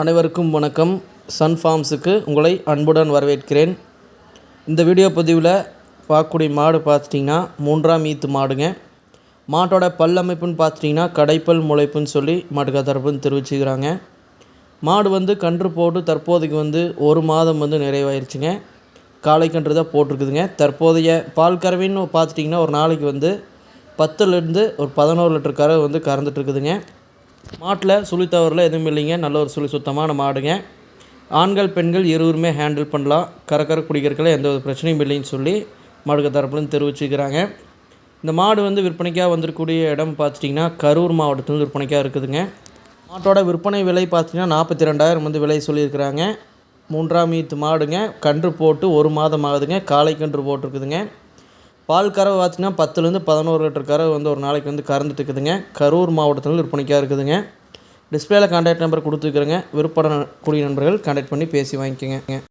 அனைவருக்கும் வணக்கம். சன் ஃபார்ம்ஸுக்கு உங்களை அன்புடன் வரவேற்கிறேன். இந்த வீடியோ பதிவில் பார்க்கக்கூடிய மாடு பார்த்துட்டிங்கன்னா மூன்றாம் ஈத்து மாடுங்க. மாட்டோட பல் அமைப்புன்னு பார்த்துட்டிங்கன்னா கடைப்பல் முளைப்புன்னு சொல்லி மாட்டுக்கா தரப்புன்னு தெரிவிச்சுக்கிறாங்க. மாடு வந்து கன்று போட்டு தற்போதைக்கு வந்து ஒரு மாதம் வந்து நிறைவாயிருச்சுங்க. காலை கன்று தான் போட்டிருக்குதுங்க. தற்போதைய பால் கறவைன்னு பார்த்துட்டிங்கன்னா ஒரு நாளைக்கு வந்து பத்துலேருந்து ஒரு பதினோரு லிட்டர் கறவை வந்து கறந்துட்டுருக்குதுங்க மாட்டில் சுழி தவறில் எதுவும் இல்லைங்க. நல்ல ஒரு சுழி சுத்தமான மாடுங்க ஆண்கள் பெண்கள் இருவருமே ஹேண்டில் பண்ணலாம். கரக்கர குடிக்கிறதுல எந்த ஒரு பிரச்சனையும் இல்லைன்னு சொல்லி மாடுக தரப்புலேருந்து தெரிவிச்சுக்கிறாங்க. இந்த மாடு வந்து விற்பனைக்காக வந்திருக்கக்கூடிய இடம் பார்த்துட்டிங்கன்னா கரூர் மாவட்டத்தில் விற்பனைக்காக இருக்குதுங்க. மாட்டோட விற்பனை விலை பார்த்தீங்கன்னா நாற்பத்தி ரெண்டாயிரம் வந்து விலை சொல்லியிருக்கிறாங்க. மூன்றாம் ஈத்து மாடுங்க. கன்று போட்டு ஒரு மாதம் ஆகுதுங்க. காளை கன்று போட்டிருக்குதுங்க. பால் கறவை பார்த்தீங்கன்னா பத்துலேருந்து பதினோரு லிட்டர் கறவை வந்து ஒரு நாளைக்கு வந்து கறந்துட்டு இருக்குதுங்க கரூர் மாவட்டத்தில் விற்பனைக்காக இருக்குதுங்க. டிஸ்பிளேல கான்டாக்ட் நம்பர் கொடுத்துருக்குறேங்க. விருப்பப்பட கூடிய நண்பர்கள் கான்டாக்ட் பண்ணி பேசி வாங்கிக்கோங்க.